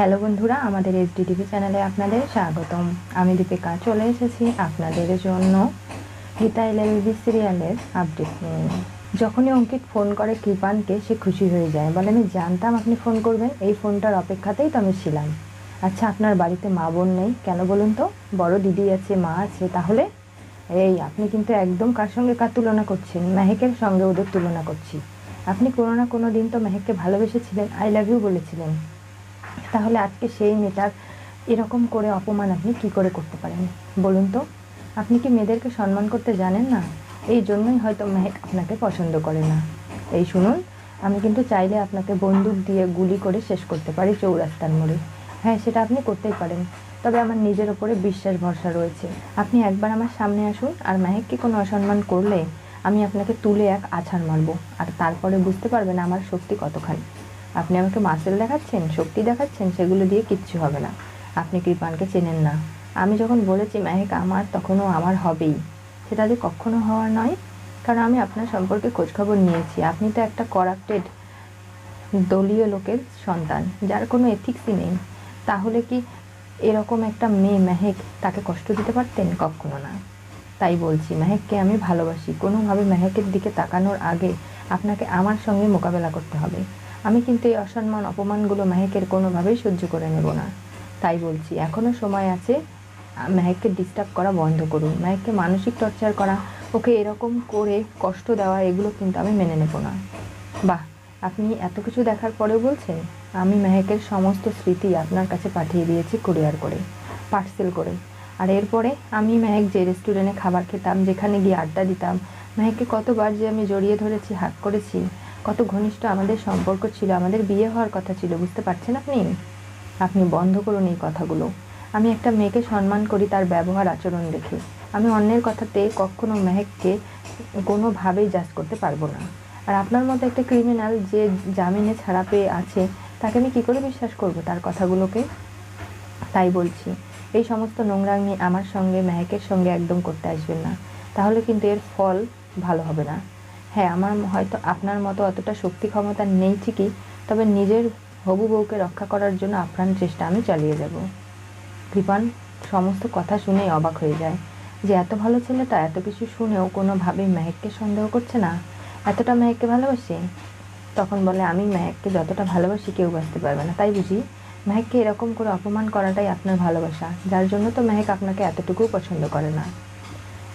Hello বন্ধুরা, আমাদের HD TV চ্যানেলে আপনাদের স্বাগতম। আমি দীপিকা, চলে এসেছি আপনাদের জন্য গীতা এলএলবি সিরিয়ালের আপডেট নিয়ে। যখনই অঙ্কিত ফোন করে কৃপানকে, সে খুশি হয়ে যায়। বলে, আমি জানতাম আপনি ফোন করবেন। এই ফোনটার অপেক্ষাতেই তো আমি ছিলাম। আচ্ছা আপনার বাড়িতে মা বোন নেই? কেন বলুন তো? বড় দিদি আছে, মা আছে। তাহলে? এই, আপনি কিন্তু একদম কার সঙ্গে কার তুলনা করছেন? মেহেকের সঙ্গে ওদের তুলনা করছি। আপনি কোনো না কোনো দিন তো মেহেককে ভালোবেসেছিলেন। আই লাভ ইউ বলেছিলেন। তাহলে আজকে সেই মেয়েটার এরকম করে অপমান আপনি কি করে করতে পারেন? বলুন তো। আপনি কি মেয়েদেরকে সম্মান করতে জানেন না? এই জন্যই হয়তো মেহেক আপনাকে পছন্দ করে না। এই শুনুন, আমি কিন্তু চাইলে আপনাকে বন্দুক দিয়ে গুলি করে শেষ করতে পারি চৌরাস্তার মোড়ে। হ্যাঁ সেটা আপনি করতেই পারেন। তবে আমার নিজের ওপরে বিশ্বাস ভরসা রয়েছে। আপনি একবার আমার সামনে আসুন আর মেহেককে কোনো অসম্মান করলে আমি আপনাকে তুলে এক আছাড় মারবো। আর তারপরে বুঝতে পারবেন আমার শক্তি কতখানি। আপনি আমাকে মাসেল দেখাচ্ছেন, শক্তি দেখাচ্ছেন, সেগুলো দিয়ে কিচ্ছু হবে না। আপনি কৃপানকে চেনেন না। আমি যখন বলেছি, মেহেক, আমার তখনও আমার হবেই। সেটা যে কখনো হওয়ার নয়, কারণ আমি আপনার সম্পর্কে খোঁজখবর নিয়েছি। আপনি তো একটা করাপ্টেড দলীয় লোকের সন্তান, যার কোনো এথিক্সই নেই। তাহলে কি এরকম একটা মেয়ে মেহেক তাকে কষ্ট দিতে পারতেন? কখনো না। তাই বলছি, মেহেককে আমি ভালোবাসি। কোনোভাবে মেহেকের দিকে তাকানোর আগে আপনাকে আমার সঙ্গে মোকাবেলা করতে হবে। আমি কিন্তু এই অসম্মান অপমানগুলো মেহেকের কোনোভাবেই সহ্য করে নেব না। তাই বলছি এখনও সময় আছে, মেহেককে ডিস্টার্ব করা বন্ধ করুন। মেহেককে মানসিক টর্চার করা, ওকে এরকম করে কষ্ট দেওয়া, এগুলো কিন্তু আমি মেনে নেব না। বাহ, আপনি এত কিছু দেখার পরেও বলছেন? আমি মেহেকের সমস্ত স্মৃতি আপনার কাছে পাঠিয়ে দিয়েছি কুরিয়ার করে পার্সেল করে। আর এরপরে আমি মেহেক যে রেস্টুরেন্টে খাবার খেতাম, যেখানে গিয়ে আড্ডা দিতাম, মেহেককে কতবার যে আমি জড়িয়ে ধরেছি, হাত করেছি কত ঘনিষ্ঠ আমাদের সম্পর্ক ছিল, আমাদের বিয়ে হওয়ার কথা ছিল, বুঝতে পারছেন আপনি? আপনি বন্ধ করুন এই কথাগুলো। আমি একটা মেয়েকে সম্মান করি, তার ব্যবহার, আচরণ দেখে। আমি অন্যের কথাতে কখনো মেহেককে কোনোভাবেই জাজ করতে পারব না। আর আপনার মতো একটা ক্রিমিনাল যে জামিনে ছাড়া পেয়ে আছে, তাকে আমি কী করে বিশ্বাস করব তার কথাগুলোকে? তাই বলছি, এই সমস্ত নোংরামি আমার সঙ্গে, মেহেকের সঙ্গে একদম করতে আসবেন না। তাহলে কিন্তু এর ফল ভালো হবে না। হ্যাঁ আমার হয়তো আপনার মতো অতটা শক্তি ক্ষমতা নেই ঠিকই, তবে নিজের হবু বউকে রক্ষা করার জন্য আপ্রাণ চেষ্টা আমি চালিয়ে যাব। কৃপান, সমস্ত কথা শুনেই অবাক হয়ে যায় যে এত ভালো ছেলেটা এত কিছু শুনেও কোনোভাবেই মেহেককে সন্দেহ করছে না। এতটা মেহেককে ভালোবাসে? তখন বলে, আমি মেহেককে যতটা ভালোবাসি কেউ বাঁচতে পারবে না। তাই বুঝি, মেহেককে এরকম করে অপমান করাটাই আপনার ভালোবাসা, যার জন্য তো মেহেক আপনাকে এতটুকুও পছন্দ করে না।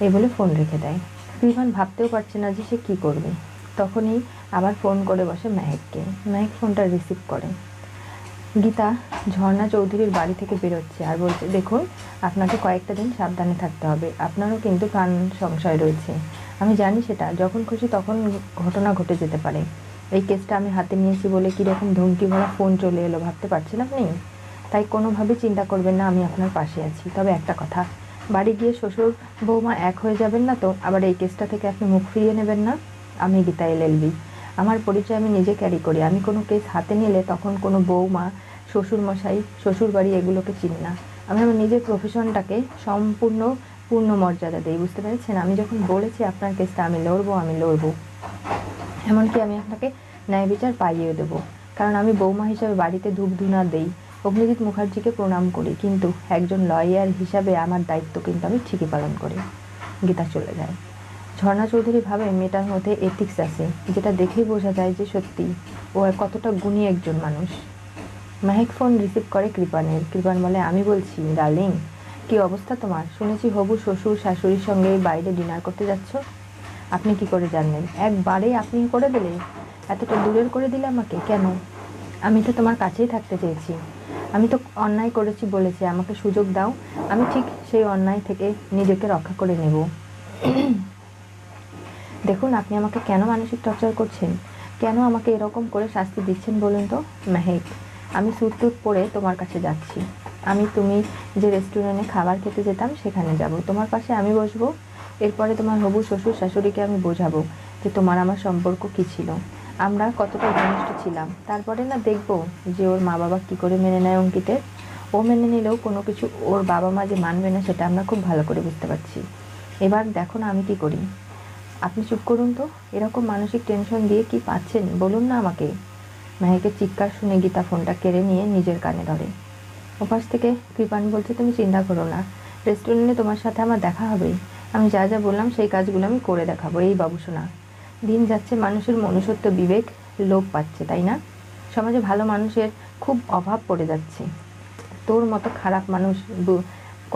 এই বলে ফোন রেখে দেয়। কৃপান ভাবতেও পারছে না যে সে কী করবে। তখনই আবার ফোন করে বসে মেহেককে। মেহেক ফোনটা রিসিভ করে। গীতা ঝর্ণা চৌধুরীর বাড়ি থেকে বেরোচ্ছে আর বলছে, দেখুন, আপনাকে কয়েকটা দিন সাবধানে থাকতে হবে। আপনারও কিন্তু প্রাণ সংশয় রয়েছে। আমি জানি সেটা। যখন খুশি তখন ঘটনা ঘটে যেতে পারে। এই কেসটা আমি হাতে নিয়েছি বলে কীরকম ধমকি ভরা ফোন চলে এলো ভাবতে পারছেন আপনি? তাই কোনোভাবে চিন্তা করবেন না, আমি আপনার পাশে আছি। তবে একটা কথা বাড়ি গিয়ে শ্বশুর বৌমা এক হয়ে যাবেন না তো? আবার এই কেসটা থেকে আপনি মুখ ফিরিয়ে নেবেন না? আমি গীতা এলএলবি আমার পরিচয় আমি নিজে ক্যারি করি। আমি কোনো কেস হাতে নিলে তখন কোনো বৌমা শ্বশুর মশাই শ্বশুর বাড়ি এগুলোকে চিনি না। আমি আমার নিজের প্রফেশনটাকে সম্পূর্ণ, পূর্ণ মর্যাদা দিই, বুঝতে পেরেছেন? আমি যখন বলেছি আপনার কেসটা আমি লড়বো আমি লড়বো। এমনকি আমি আপনাকে ন্যায় বিচার পাইয়েও দেবো। কারণ আমি বৌমা হিসাবে বাড়িতে ধূপ ধুনা দেই। অগ্নিজিৎ মুখার্জিকে প্রণাম করি, কিন্তু একজন লয়ার হিসাবে আমার দায়িত্ব কিন্তু আমি ঠিকই পালন করি। গীতা চলে যায়। ঝর্ণা চৌধুরী ভাবে মেয়েটার মধ্যে এথিক্স আছে, যেটা দেখেই বোঝা যায় যে সত্যি ও কতটা গুণী একজন মানুষ। মাহেক ফোন রিসিভ করে কৃপানের, কৃপান বলে, আমি বলছি ডার্লিং কি অবস্থা তোমার? শুনেছি হবু শ্বশুর শাশুড়ির সঙ্গে বাইরে ডিনার করতে যাচ্ছ। আপনি কি করে জানলেন? একবারেই আপনি করে দিলে এতটা দূরের করে দিলে আমাকে? কেন? আমি তো তোমার কাছেই থাকতে চেয়েছি। আমি তো অন্যায় করেছি বলেছি, আমাকে সুযোগ দাও। আমি ঠিক সেই অন্যায় থেকে নিজেকে রক্ষা করে নেব। দেখুন, আপনি আমাকে কেন মানসিক টর্চার করছেন? কেন আমাকে এরকম করে শাস্তি দিচ্ছেন বলুন তো? মেহেক, আমি স্যুট টুট পরে তোমার কাছে যাচ্ছি। আমি তুমি যে রেস্টুরেন্টে খাবার খেতে যেতাম, সেখানে যাব। তোমার পাশে আমি বসবো। এরপরে তোমার হবু শ্বশুর শাশুড়িকে আমি বোঝাবো যে তোমার আমার সম্পর্ক কী ছিল। আমরা কতটা ঘনিষ্ঠ ছিলাম। তারপরে না দেখব যে ওর মা বাবা কী করে মেনে নেয় অঙ্কিতের ও মেনে নিলেও কোনো কিছু ওর বাবা মা যে মানবে না সেটা আমরা খুব ভালো করে বুঝতে পারছি। এবার দেখো না আমি কি করি। আপনি চুপ করুন তো, এরকম মানসিক টেনশন দিয়ে কি পাচ্ছেন বলুন না আমাকে। মেহেকের চিৎকার শুনে গীতা ফোনটা কেড়ে নিয়ে নিজের কানে ধরে। ওপাশ থেকে কৃপান বলছে, তুমি চিন্তা করো না রেস্টুরেন্টে তোমার সাথে আমার দেখা হবেই। আমি যা যা বললাম সেই কাজগুলো আমি করে দেখাবো। এই বাবুসোনা দিন যাচ্ছে, মানুষের মনুষ্যত্ব বিবেক, লোপ পাচ্ছে, তাই না? সমাজে ভালো মানুষের খুব অভাব পড়ে যাচ্ছে। তোর মতো খারাপ মানুষ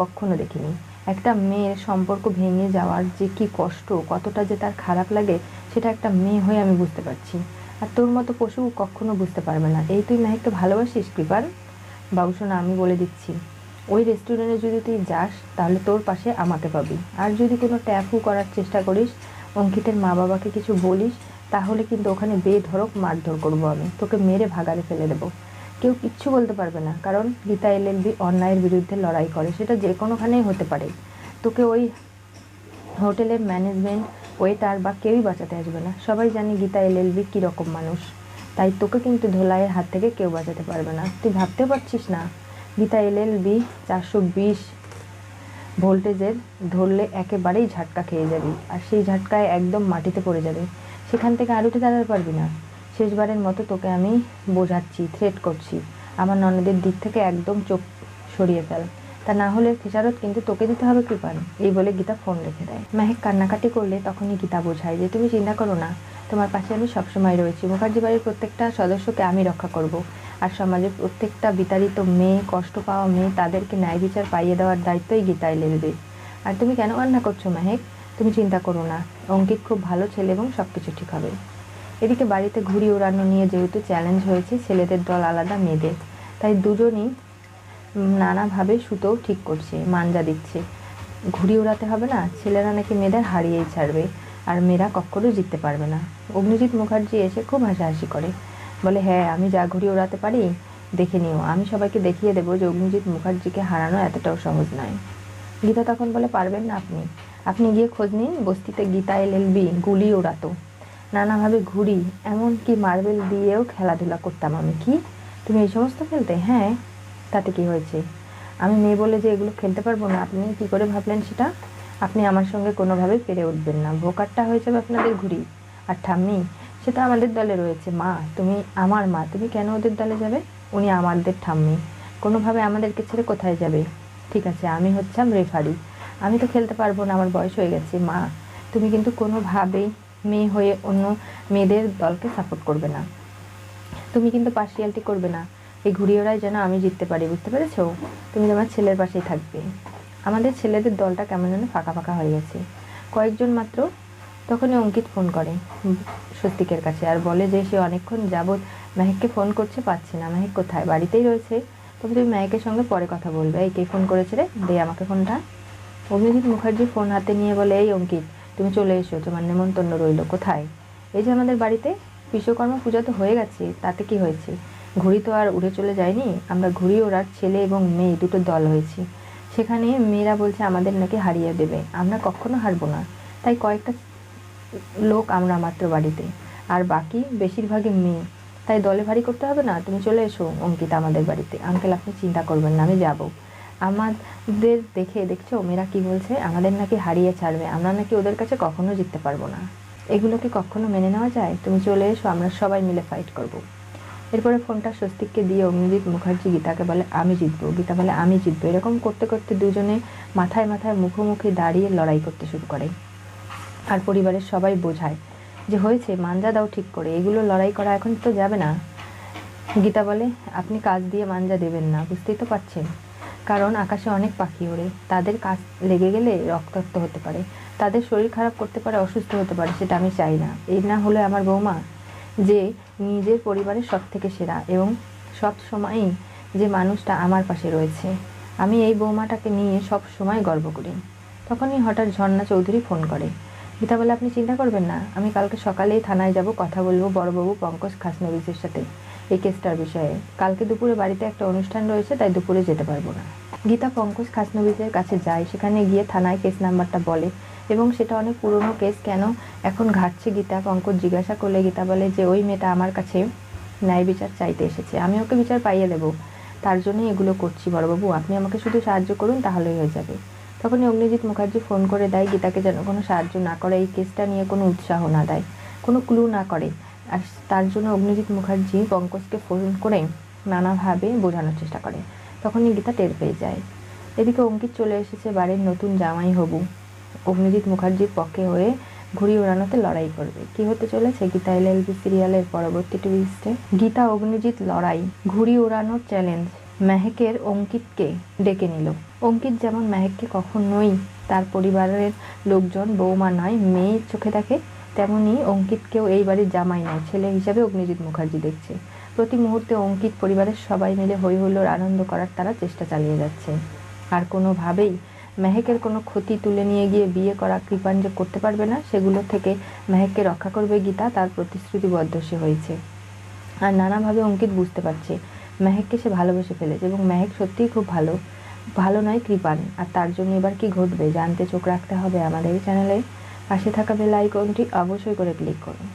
কখনো দেখিনি। একটা মেয়ের সম্পর্ক ভেঙে যাওয়ার যে কি কষ্ট, কতটা যে তার খারাপ লাগে, সেটা একটা মেয়ে হয়ে আমি বুঝতে পারছি। আর তোর মতো পশু কখনো বুঝতে পারবে না। এই তুই মেহেককে ভালোবাসিস কৃপার বাবুসোনা আমি বলে দিচ্ছি, ওই রেস্টুরেন্টে যদি তুই যাস, তাহলে তোর পাশে আমাকে পাবি। আর যদি কোনো ট্যাফু করার চেষ্টা করিস অঙ্কিতের মা বাবাকে কিছু বলিস, তাহলে কিন্তু ওখানে বেধড়ক মারধর করব আমি। তোকে মেরে ভাগাড়ে ফেলে দেবো। কেউ কিচ্ছু বলতে পারবে না, কারণ গীতা এলএলবি অন্যায়ের বিরুদ্ধে লড়াই করে। সেটা যে কোনোখানেই হতে পারে। তোকে ওই হোটেলের ম্যানেজমেন্ট, ওয়েটার বা কেউই বাঁচাতে আসবে না। সবাই জানি গীতা এলএলবি কীরকম মানুষ। তাই তোকে কিন্তু ধোলাইয়ের হাত থেকে কেউ বাঁচাতে পারবে না। তুই ভাবতে পারছিস না? গীতা এলএলবি চারশো বিশ ভোল্টেজের ধরলে একেবারেই ঝাটকা খেয়ে যাবি, আর সেই ঝাটকায় একদম মাটিতে পড়ে যাবে। সেখান থেকে আর উঠে দাঁড়াতে পারবি না। শেষবারের মতো তোকে আমি বোঝাচ্ছি থ্রেট করছি। আমার ননদের দিক থেকে একদম চোখ সরিয়ে ফেল। তা না হলে খেসারত কিন্তু তোকে দিতে হবে কৃপান এই বলে গীতা ফোন রেখে দেয়। মেহেক কান্নাকাটি করলে তখনই গীতা বোঝায় যে, তুমি চিন্তা করো না, তোমার পাশে আমি সবসময় রয়েছি। মুখার্জি বাড়ির প্রত্যেকটা সদস্যকে আমি রক্ষা করব। আর সমাজের প্রত্যেকটা বিতাড়িত মেয়ে, কষ্ট পাওয়া মেয়ে তাদেরকে ন্যায় বিচার পাইয়ে দেওয়ার দায়িত্বই গীতায় লেলবে আর তুমি কেন কান্না করছ মাহেক? তুমি চিন্তা করো না। অঙ্কিত খুব ভালো ছেলে এবং সব কিছু ঠিক হবে। এদিকে বাড়িতে ঘুড়ি ওড়ানো নিয়ে যেহেতু চ্যালেঞ্জ হয়েছে, ছেলেদের দল আলাদা, মেয়েদের। তাই দুজনই নানাভাবে সুতোও ঠিক করছে, মাঞ্জা দিচ্ছে। ঘুড়ি ওড়াতে হবে না, ছেলেরা নাকি মেয়েদের হারিয়েই ছাড়বে। আর মেয়েরা কখনো জিততে পারবে না। অগ্নিজিৎ মুখার্জি এসে খুব হাসাহাসি করে। বলে হ্যাঁ আমি যা ঘুড়ি ওড়াতে পারি, দেখে নিও। আমি সবাইকে দেখিয়ে দেবো যে অগ্নিজিৎ মুখার্জিকে হারানো এতটাও সহজ নয়। গীতা তখন বলে, পারবেন না আপনি। আপনি গিয়ে খোঁজ নিন, বস্তিতে গীতা এল এলএলবি গুলি ওড়াতো। নানাভাবে ঘুড়ি এমনকি মার্বেল দিয়েও খেলাধুলা করতাম আমি। কি? তুমি এই সমস্ত খেলতে? হ্যাঁ তাতে কি হয়েছে? আমি মেয়ে বলে যে এগুলো খেলতে পারব না, আপনি কি করে ভাবলেন সেটা? আপনি আমার সঙ্গে কোনোভাবেই পেরে উঠবেন না। ভোকারটা হয়ে যাবে আপনাদের ঘুড়ি আর ঠাম্মি সেটা আমাদের দলে রয়েছে, মা। তুমি আমার মা। তুমি কেন ওদের দলে যাবে? উনি আমাদের ঠাম্মি। কোনোভাবে আমাদেরকে ছেড়ে কোথায় যাবে? ঠিক আছে, আমি হচ্ছিলাম রেফারি আমি তো খেলতে পারব না, আমার বয়স হয়ে গেছে, মা। তুমি কিন্তু কোনোভাবেই মেয়ে হয়ে অন্য মেয়েদের দলকে সাপোর্ট করবে না। তুমি কিন্তু পার্সিয়ালিটি করবে না। এই ঘুরিওরাই যেন আমি জিততে পারি, বুঝতে পেরেছ? তুমি তোমার ছেলের পাশেই থাকবে। আমাদের ছেলেদের দলটা কেমন যেন ফাঁকা ফাঁকা হয়ে গেছে। কয়েকজন মাত্র তখনই অঙ্কিত ফোন করে স্বস্তিকের কাছে আর বলে যে সে অনেকক্ষণ যাবৎ মেহেককে ফোন করছে, পাচ্ছে না। মেহেক কোথায়? বাড়িতেই রয়েছে। তবে তুমি মেহেকের সঙ্গে পরে কথা বলবে। এই কে ফোন করেছে রে? দে আমাকে ফোনটা। অভিজিৎ মুখার্জি ফোন হাতে নিয়ে বলে, এই অঙ্কিত, তুমি চলে এসো। তোমার নেমন্তন্ন রইল। কোথায়? এই যে আমাদের বাড়িতে বিশ্বকর্মা পূজা তো হয়ে গেছে। তাতে কি হয়েছে? ঘুড়ি তো আর উড়ে চলে যায়নি। আমরা ঘুড়ি ওড়ার ছেলে এবং মেয়ে, দুটো দল হয়েছি। সেখানে মেয়েরা বলছে, আমাদের নাকি হারিয়ে দেবে। আমরা কখনো হারবো না। তাই কয়েকটা লোক আমরা মাত্র বাড়িতে। আর বাকি বেশিরভাগই মেয়ে। তাই দলে ভারী করতে হবে না। তুমি চলে এসো, অঙ্কিতা, আমাদের বাড়িতে। আঙ্কেল, আপনি চিন্তা করবেন না, আমি যাব। আমাদের দেখে, দেখছ, মেয়েরা কি বলছে? আমাদের নাকি হারিয়ে ছাড়বে। আমরা নাকি ওদের কাছে কখনো জিততে পারব না। এগুলো কি কখনো মেনে নেওয়া যায়? তুমি চলে এসো, আমরা সবাই মিলে ফাইট করব। এরপরে ফোনটা স্বস্তিককে দিয়ে অগ্নিজিৎ মুখার্জি গীতাকে বলে, আমি জিতবো। গীতা বলে, আমি জিতবো। এরকম করতে করতে দুজনে মাথায় মাথায় মুখোমুখি দাঁড়িয়ে লড়াই করতে শুরু করে। আর পরিবারের সবাই বোঝায় যে হয়েছে, মাঞ্জা দাও ঠিক করে, এগুলো লড়াই করা এখন তো যাবে না। গীতা বলে, আপনি কাজ দিয়ে মাঞ্জা দেবেন না, বুঝতেই তো পারছেন। কারণ আকাশে অনেক পাখি ওড়ে, তাদের কাজ লেগে গেলে রক্তাক্ত হতে পারে, তাদের শরীর খারাপ করতে পারে, অসুস্থ হতে পারে, সেটা আমি চাই না। এই না হলে আমার বৌমা, যে নিজের পরিবারের সব থেকে সেরা এবং সব সময়ই যে মানুষটা আমার পাশে রয়েছে। আমি এই বৌমাটাকে নিয়ে সব সময় গর্ব করি। তখনই হঠাৎ ঝর্ণা চৌধুরী ফোন করে গীতা বলে, আপনি চিন্তা করবেন না, আমি কালকে সকালেই থানায় যাব, কথা বলব বড়বাবু পঙ্কজ খাসনবিসের সাথে এই কেসটার বিষয়ে। কালকে দুপুরে বাড়িতে একটা অনুষ্ঠান রয়েছে, তাই দুপুরে যেতে পারব না। গীতা পঙ্কজ খাসনবিসের কাছে যায়, সেখানে গিয়ে থানায় কেস নাম্বারটা বলে এবং সেটা অনেক পুরনো কেস, কেন এখন ঘাটছে গীতা পঙ্কজ জিজ্ঞাসা করলে গীতা বলে যে, ওই মেয়েটা আমার কাছে ন্যায় বিচার চাইতে এসেছে, আমি ওকে বিচার পাইয়ে দেবো, তার জন্যই এগুলো করছি বড়বাবু, আপনি আমাকে শুধু সাহায্য করুন, তাহলেই হয়ে যাবে। তখনই অগ্নিজিৎ মুখার্জি ফোন করে দেয় গীতাকে যেন কোনো সাহায্য না করে, এই কেসটা নিয়ে কোনো উৎসাহ না দেয়, কোনো ক্লু না করে। আর তার জন্য অগ্নিজিৎ মুখার্জি পঙ্কজকে ফোন করে নানাভাবে বোঝানোর চেষ্টা করে। তখনই গীতা টের পেয়ে যায়। এদিকে অঙ্কিত চলে এসেছে বাড়ির নতুন জামাই হবু। অগ্নিজিৎ মুখার্জির পক্ষে হয়ে ঘুড়ি ওড়ানোতে লড়াই করবে। কি হতে চলেছে গীতা এলএলবি সিরিয়ালের পরবর্তী টুইস্টে গীতা, অগ্নিজিৎ লড়াই, ঘুড়ি ওড়ানোর চ্যালেঞ্জ মেহেকের অঙ্কিতকে ডেকে নিল। অঙ্কিত যেমন মেহেককে কখনোই তার পরিবারের লোকজন বৌমা নয় মেয়ের চোখে দেখে, তেমনি অঙ্কিতকেও এই বাড়ির জামাই নয়, ছেলে হিসাবে অগ্নিজিৎ মুখার্জি দেখছে। প্রতি মুহূর্তে অঙ্কিত পরিবারের সবাই মিলে হই হুল্লোড় আনন্দ করার তারা চেষ্টা চালিয়ে যাচ্ছে। আর কোনোভাবেই মেহেকের কোনো ক্ষতি তুলে নিয়ে গিয়ে বিয়ে করা কৃপান যে করতে পারবে না, সেগুলো থেকে মেহেককে রক্ষা করবে গীতা, তার প্রতিশ্রুতিবদ্ধ সে হয়েছে। আর নানাভাবে অঙ্কিত বুঝতে পারছে, মেহেককে সে ভালোবেসে ফেলেছে এবং মেহেক সত্যিই খুব ভালো। ভালো নয় কৃপান আর তার জন্য এবার কি ঘটবে? জানতে চোখ রাখতে হবে আমাদের চ্যানেলে পাশে থাকা বেল আইকনটি অবশ্যই করে ক্লিক করুন।